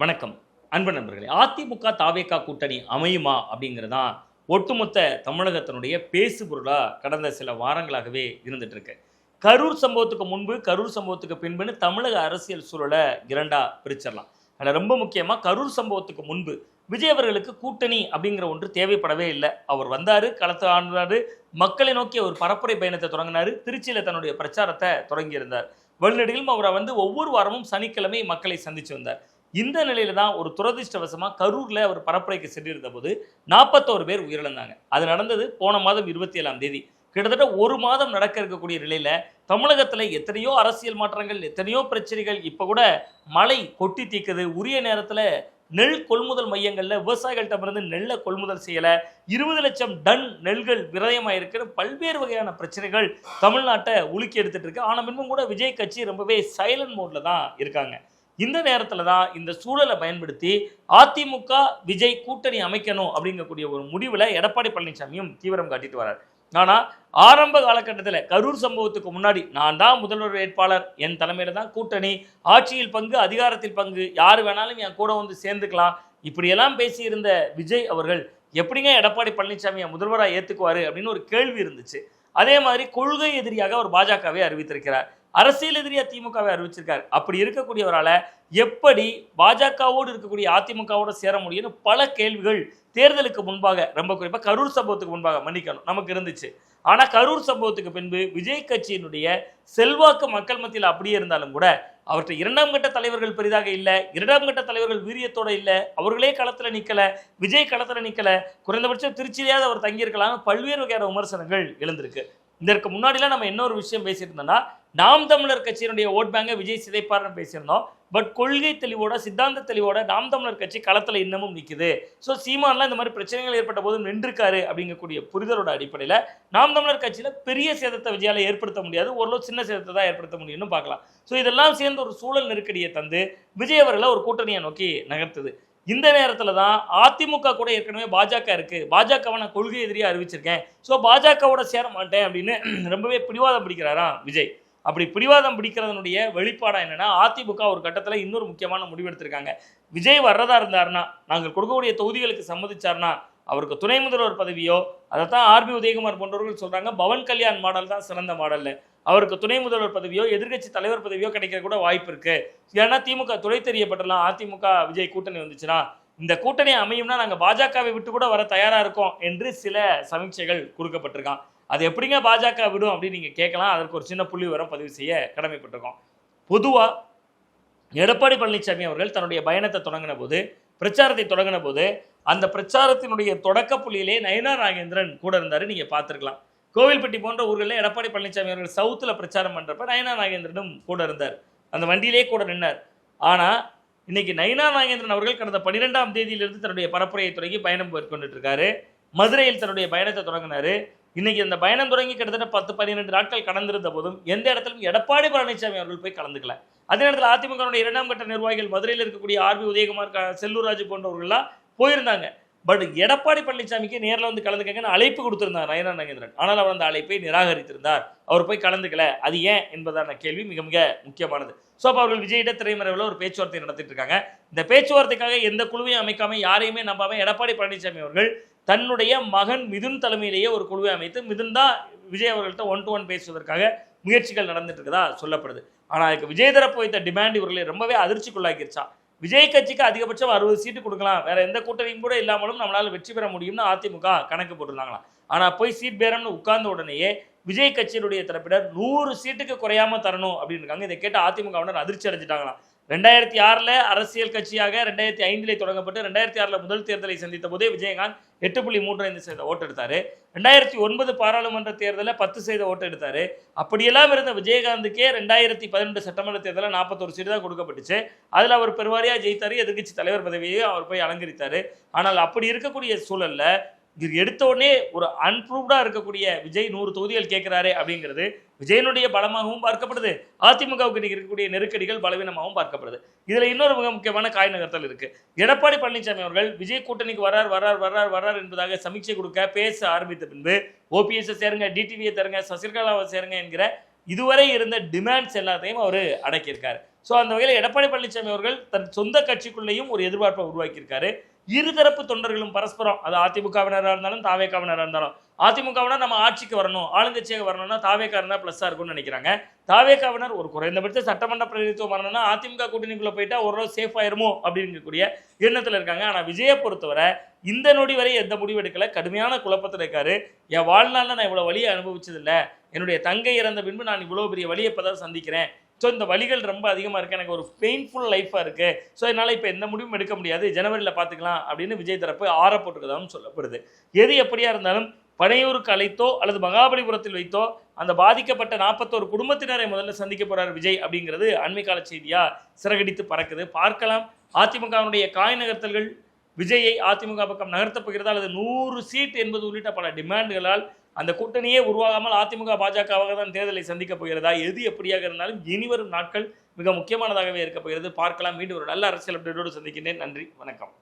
வணக்கம். அன்பு நண்பர்களே அதிமுக தாவேகா கூட்டணி அமையுமா அப்படிங்கிறதான் ஒட்டுமொத்த தமிழகத்தினுடைய பேசுபொருளாக கடந்த சில வாரங்களாகவே இருந்துட்டு இருக்கு கரூர் சம்பவத்துக்கு முன்பு கரூர் சம்பவத்துக்கு பின்புன்னு தமிழக அரசியல் சூழலை இரண்டாக பிரிச்சிடலாம். அதில் ரொம்ப முக்கியமாக கரூர் சம்பவத்துக்கு முன்பு விஜய் அவர்களுக்கு கூட்டணி அப்படிங்கிற ஒன்று தேவைப்படவே இல்லை. அவர் வந்தார் களத்தை ஆண்டாரு மக்களை நோக்கி ஒரு பரப்புரை பயணத்தை தொடங்கினார் திருச்சியில் தன்னுடைய பிரச்சாரத்தை தொடங்கியிருந்தார். வழிநெடுகிலும் அவரை வந்து ஒவ்வொரு வாரமும் சனிக்கிழமை மக்களை சந்தித்து வந்தார். இந்த நிலையில தான் ஒரு துரதிர்ஷ்டவசமா கரூர்ல அவர் பரப்புரைக்கு சென்றிருந்த போது நாற்பத்தோரு பேர் உயிரிழந்தாங்க. அது நடந்தது போன மாதம் இருபத்தி ஏழாம் தேதி. கிட்டத்தட்ட ஒரு மாதம் நடக்க இருக்கக்கூடிய நிலையில தமிழகத்துல எத்தனையோ அரசியல் மாற்றங்கள் எத்தனையோ பிரச்சனைகள் இப்ப கூட மழை கொட்டி தீக்குது. உரிய நேரத்துல நெல் கொள்முதல் மையங்களில் விவசாயிகள்கிட்ட நெல்லை கொள்முதல் செய்யலை. இருபது லட்சம் டன் நெல்கள் விரயமாயிருக்கிற பல்வேறு வகையான பிரச்சனைகள் தமிழ்நாட்டை உலுக்கி எடுத்துட்டு இருக்கு. ஆனால் பின்பும் கூட விஜய் கட்சி ரொம்பவே சைலண்ட் மோட்ல தான் இருக்காங்க. இந்த நேரத்தில் தான் இந்த சூழலை பயன்படுத்தி அதிமுக விஜய் கூட்டணி அமைக்கணும் அப்படிங்கக்கூடிய ஒரு முடிவில் எடப்பாடி பழனிசாமியும் தீவிரம் காட்டிட்டு வரார் ஆனால் ஆரம்ப காலகட்டத்தில் கரூர் சம்பவத்துக்கு முன்னாடி நான் தான் முதல்வர் வேட்பாளர் என் தலைமையில் தான் கூட்டணி ஆட்சியில் பங்கு அதிகாரத்தில் பங்கு யார் வேணாலும் என் கூட வந்து சேர்ந்துக்கலாம். இப்படியெல்லாம் பேசியிருந்த விஜய் அவர்கள் எப்படிங்க எடப்பாடி பழனிசாமியை முதல்வராக ஏற்றுக்குவார் அப்படின்னு ஒரு கேள்வி இருந்துச்சு. அதே மாதிரி கொள்கை எதிரியாக அவர் பாஜகவை அறிவித்திருக்கிறார். அரசியல் எதிரியா திமுகவை அறிவிச்சிருக்காரு. அப்படி இருக்கக்கூடியவரால் எப்படி பாஜகவோடு இருக்கக்கூடிய அதிமுகவோடு சேர முடியும்னு பல கேள்விகள் தேர்தலுக்கு முன்பாக ரொம்ப குறிப்பாக கரூர் சம்பவத்துக்கு முன்பாக மன்னிக்கணும். நமக்கு இருந்துச்சு. ஆனால் கரூர் சம்பவத்துக்கு பின்பு விஜய் கட்சியினுடைய செல்வாக்கு மக்கள் மத்தியில் அப்படியே இருந்தாலும் கூட அவற்றை இரண்டாம் கட்ட தலைவர்கள் பெரிதாக இல்லை இரண்டாம் கட்ட தலைவர்கள் வீரியத்தோட இல்லை அவர்களே களத்தில் நிற்கலை விஜய் களத்தில் நிற்கலை குறைந்தபட்சம் திருச்சியிலேயாவது அவர் தங்கியிருக்கலாம் பல்வேறு வகையான விமர்சனங்கள் எழுந்திருக்கு. இதற்கு முன்னாடிலாம் நம்ம என்ன ஒரு விஷயம் பேசியிருந்தோம்னா நாம் தமிழர் கட்சியினுடைய ஓட் பேங்கை விஜய் சிதைப்பார்னு பேசியிருந்தோம். பட் கொள்கை தெளிவோட சித்தாந்த தெளிவோட நாம் தமிழர் கட்சி களத்தில் இன்னமும் நிற்குது ஸோ சீமான்லாம் இந்த மாதிரி பிரச்சனைகள் ஏற்பட்ட போதும் நின்றுருக்காரு அப்படிங்கக்கூடிய புரிதலோட அடிப்படையில் நாம் தமிழர் கட்சியில் பெரிய சேதத்தை விஜயால ஏற்படுத்த முடியாது. ஓரளவு சின்ன சேதத்தை தான் ஏற்படுத்த முடியும்னு பார்க்கலாம். ஸோ இதெல்லாம் சேர்ந்து ஒரு சூழல் நெருக்கடியை தந்து விஜய் அவர்களை ஒரு கூட்டணியை நோக்கி நகர்த்துது. இந்த நேரத்தில் தான் அதிமுக கூட ஏற்கனவே பாஜக இருக்குது பாஜகவை நான் கொள்கை எதிரியாக அறிவிச்சிருக்கேன். ஸோ பாஜகவோட சேர மாட்டேன் அப்படின்னு ரொம்பவே பிடிவாதம் பிடிக்கிறாரா விஜய்? அப்படி பிடிவாதம் பிடிக்கிறதனுடைய வெளிப்பாடாக என்னென்னா அதிமுக ஒரு கட்டத்தில் இன்னொரு முக்கியமான முடிவெடுத்திருக்காங்க விஜய் வர்றதா இருந்தாருன்னா நாங்கள் கொடுக்கக்கூடிய தொகுதிகளுக்கு சம்மதிச்சார்னா அவருக்கு துணை முதல்வர் பதவியோ அதைத்தான் ஆர்பி உதயகுமார் போன்றவர்கள் சொல்கிறாங்க பவன் கல்யாண் மாடல் தான் சிறந்த மாடலில். அவருக்கு துணை முதல்வர் பதவியோ எதிர்க்கட்சி தலைவர் பதவியோ கிடைக்க கூட வாய்ப்பு இருக்கு. ஏன்னா திமுக துறை தெரியப்பட்டலாம் அதிமுக விஜய் கூட்டணி வந்துச்சுன்னா இந்த கூட்டணி அமையும்னா நாங்கள் பாஜகவை விட்டு கூட வர தயாரா இருக்கோம் என்று சில சமீட்சைகள் கொடுக்கப்பட்டிருக்கான். அது எப்படிங்க பாஜக விடும் அப்படின்னு நீங்க கேட்கலாம். அதற்கு ஒரு சின்ன புள்ளி விவரம் பதிவு செய்ய கடமைப்பட்டிருக்கோம். பொதுவா எடப்பாடி பழனிசாமி அவர்கள் தன்னுடைய பயணத்தை தொடங்கின போது பிரச்சாரத்தை தொடங்கின போது அந்த பிரச்சாரத்தினுடைய தொடக்க புள்ளியிலே நயனா நாகேந்திரன் கூட இருந்தாரு. நீங்க பார்த்துருக்கலாம். கோவில்பட்டி போன்ற ஊர்களில் எடப்பாடி பழனிசாமி அவர்கள் சவுத்துல பிரச்சாரம் பண்ணுறப்ப நயனா நாகேந்திரனும் கூட இருந்தார். அந்த வண்டியிலே கூட நின்னார். ஆனால் இன்னைக்கு நயனா நாகேந்திரன் அவர்கள் கடந்த பன்னிரெண்டாம் தேதியிலிருந்து தன்னுடைய பரப்புரையை தொடங்கி பயணம் மேற்கொண்டுட்டு இருக்காரு மதுரையில் தன்னுடைய பயணத்தை தொடங்கினாரு. இன்னைக்கு இந்த பயணம் தொடங்கி கிட்டத்தட்ட பத்து பன்னிரெண்டு நாட்கள் கடந்திருந்த போதும் எந்த இடத்திலும் எடப்பாடி பழனிசாமி அவர்கள் போய் கலந்துக்கல. அதே நேரத்தில் அதிமுக இரண்டாம் கட்ட நிர்வாகிகள் மதுரையில் இருக்கக்கூடிய ஆர்பி உதயகுமார் செல்லூர் ராஜு போன்றவர்கள்லாம் போயிருந்தாங்க. பட் எடப்பாடி பழனிசாமிக்கு நேரில் வந்து கலந்துக்கங்கன்னு அழைப்பு கொடுத்திருந்தார் நயனா நகேந்திரன். ஆனால் அவர் அந்த அழைப்பை நிராகரித்திருந்தார். அவர் போய் கலந்துக்கல. அது ஏன் என்பதான கேள்வி. மிக மிக முக்கியமானது. ஸோ அப்போ அவர்கள் விஜயிட திரைமறைவில் ஒரு பேச்சுவார்த்தை நடத்திட்டு இருக்காங்க. இந்த பேச்சுவார்த்தைக்காக எந்த குழுவையும் அமைக்காம யாரையுமே நம்பாம எடப்பாடி பழனிசாமி அவர்கள் தன்னுடைய மகன் மிதுன் தலைமையிலேயே ஒரு குழுவை அமைத்து மிதுன் தான் விஜய் அவர்கள்ட்ட ஒன் டு ஒன் பேசுவதற்காக முயற்சிகள் நடந்துட்டு இருக்கதா சொல்லப்படுது. ஆனால் அதுக்கு விஜய் தரப்பு வைத்த டிமாண்ட் இவர்களை ரொம்பவே அதிர்ச்சிக்குள்ளாக்கிருச்சா. விஜய் கட்சிக்கு அதிகபட்சம் அறுபது சீட்டு கொடுக்கலாம். வேற எந்த கூட்டணியும் கூட இல்லாமலும் நம்மளால் வெற்றி பெற முடியும்னு அதிமுக கணக்கு போட்டிருந்தாங்களாம் ஆனால் போய் சீட் பேரம்னு உட்கார்ந்த உடனேயே விஜய் கட்சியினுடைய தரப்பினர் நூறு சீட்டுக்கு குறையாம தரணும் அப்படின்னு இருக்காங்க. இதை கேட்டு அதிமுகவினர் அதிர்ச்சி அடைஞ்சிட்டாங்களாம். ரெண்டாயிரத்தி ஆறில் அரசியல் கட்சியாக ரெண்டாயிரத்தி ஐந்திலே தொடங்கப்பட்டு ரெண்டாயிரத்தி ஆறில் முதல் தேர்தலை சந்தித்த போதே விஜயகாந்த் எட்டு புள்ளி மூன்று ஐந்து சதவீத ஓட்டு எடுத்தார். ரெண்டாயிரத்தி ஒன்பது பாராளுமன்ற தேர்தலில் பத்து சதவீத ஓட்டு எடுத்தார். அப்படியெல்லாம் இருந்த விஜயகாந்துக்கே ரெண்டாயிரத்தி பதினெட்டு சட்டமன்ற தேர்தலில் நாற்பத்தொரு சீட்டு தான் கொடுக்கப்பட்டுச்சு. அதில் அவர் பெருவாரியாக ஜெயித்தார் எதிர்க்கட்சி தலைவர் பதவியை அவர் போய் அலங்கரித்தார். ஆனால் அப்படி இருக்கக்கூடிய சூழல்ல இது எடுத்த உடனே ஒரு அன்ப்ரூவ்டாக இருக்கக்கூடிய விஜய் நூறு தொகுதிகள் கேட்குறாரு அப்படிங்கிறது விஜயனுடைய பலமாகவும் பார்க்கப்படுது. அதிமுகவுக்கு இருக்கக்கூடிய நெருக்கடிகள் பலவீனமாகவும் பார்க்கப்படுது. இதில் இன்னொரு மிக முக்கியமான காய் நகர்த்தல் இருக்குது எடப்பாடி பழனிசாமி அவர்கள் விஜய் கூட்டணிக்கு வரார் வரார் வரார் வரார் என்பதாக சமீட்சை கொடுக்க பேச ஆரம்பித்த பின்பு ஓபிஎஸ்ஸை சேருங்க டிடிவியை தருங்க சசிகலாவை சேருங்க என்கிற இதுவரை இருந்த டிமாண்ட்ஸ் எல்லாத்தையும் அவர் அடக்கியிருக்காரு. ஸோ அந்த வகையில் எடப்பாடி பழனிசாமி அவர்கள் தன் சொந்த கட்சிக்குள்ளேயும் ஒரு எதிர்பார்ப்பை உருவாக்கியிருக்காரு. இருதரப்பு தொண்டர்களும் பரஸ்பரம். அது அதிமுகவினராக இருந்தாலும் தாவேக்காவினராக இருந்தாலும். அதிமுகவினர் நம்ம ஆட்சிக்கு வரணும் ஆளுங்கட்சியாக வரணும்னா தாவேக்கா இருந்தால் ப்ளஸ்ஸாக இருக்கும்னு நினைக்கிறாங்க. தாவேக்காவினர் ஒரு குறைந்தபட்ச சட்டமன்ற பிரதிநிதித்துவம் வரணும்னா அதிமுக கூட்டணிக்குள்ளே போயிட்டா ஓரளவு சேஃப் ஆயிருமோ அப்படிங்கக்கூடிய எண்ணத்தில் இருக்காங்க. ஆனால் விஜயை பொறுத்தவரை இந்த நொடி வரை எந்த முடிவு எடுக்கல. கடுமையான குழப்பத்தில் இருக்காரு. என் வாழ்நாளில் நான் இவ்வளோ வழியை அனுபவிச்சதில்லை. என்னுடைய தங்கை இறந்த பின்பு நான் இவ்வளோ பெரிய வழியை இப்போ தான் சந்திக்கிறேன். ஸோ இந்த வழிகள் ரொம்ப அதிகமாக இருக்குது எனக்கு ஒரு பெயின்ஃபுல் லைஃபாக இருக்குது ஸோ என்னால் இப்போ எந்த முடிவும் எடுக்க முடியாது. ஜனவரியில் பார்த்துக்கலாம் அப்படின்னு விஜய் தரப்பு ஆற போட்டுக்கதாகவும் சொல்லப்படுது. எது எப்படியா இருந்தாலும் பனையூருக்கு அழைத்தோ அல்லது மகாபலிபுரத்தில் வைத்தோ அந்த பாதிக்கப்பட்ட நாற்பத்தோரு குடும்பத்தினரை முதல்ல சந்திக்க போறார் விஜய் அப்படிங்கிறது அண்மைக்கால செய்தியாக செய்தியா சிறகடித்து பறக்குது. பார்க்கலாம். அதிமுகவினுடைய காய் நகர்த்தல்கள் விஜயை அதிமுக பக்கம் நகர்த்தப் போகிறதா? அல்லது நூறு சீட் என்பது உள்ளிட்ட பல டிமாண்டுகளால் அந்த கூட்டணியே உருவாகாமல் அதிமுக பாஜகவாக தான் தேர்தலை சந்திக்க போகிறதா? எது எப்படியாக இருந்தாலும் இனிவரும் நாட்கள் மிக முக்கியமானதாகவே இருக்க போகிறது. பார்க்கலாம். மீண்டும் ஒரு நல்ல அரசியல் அப்டேட்டோடு சந்திக்கின்றேன். நன்றி. வணக்கம்.